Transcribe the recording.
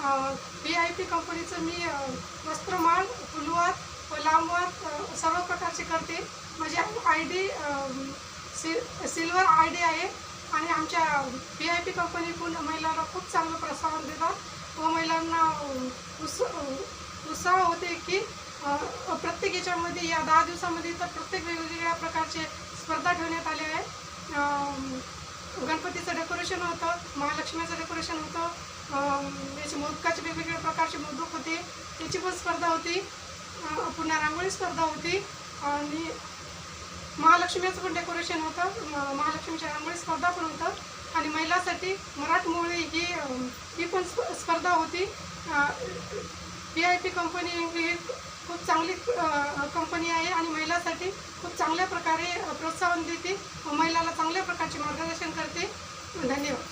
V I P कंपनीचं मी वस्त्रमाल वस्त्रमाळ फुलवात व लांबवात सर्व प्रकारचे करते. माझी आय डी सि सिल्वर आय डी आहे आणि आमच्या व्ही आय पी कंपनीकडून महिलांना खूप चांगलं प्रोत्साहन देतात. व महिलांना उस उत्साह होते की प्रत्येक याच्यामध्ये या दहा दिवसामध्ये तर प्रत्येक वेगवेगळ्या प्रकारचे स्पर्धा ठेवण्यात आल्या आहे गणपतीचं डेकोरेशन होतं महालक्ष्मीचं डेकोरेशन होतं मोदकाचे वेगवेगळ्या प्रकारचे मोदक होते. त्याची पण स्पर्धा होती. पुन्हा रांगोळी स्पर्धा होती. आणि महालक्ष्मीचं पण डेकोरेशन होतं. महालक्ष्मीच्या रांगोळी स्पर्धा पण होतं. आणि महिलांसाठी मराठमोळी ही ही पण स्प- स्पर्धा होती. व्ही आय पी कंपनी ही खूप चांगली कंपनी आहे आणि महिलांसाठी खूप चांगल्या प्रकारे प्रोत्साहन देते महिलाला चांगल्या प्रकारचे मार्गदर्शन करते. धन्यवाद.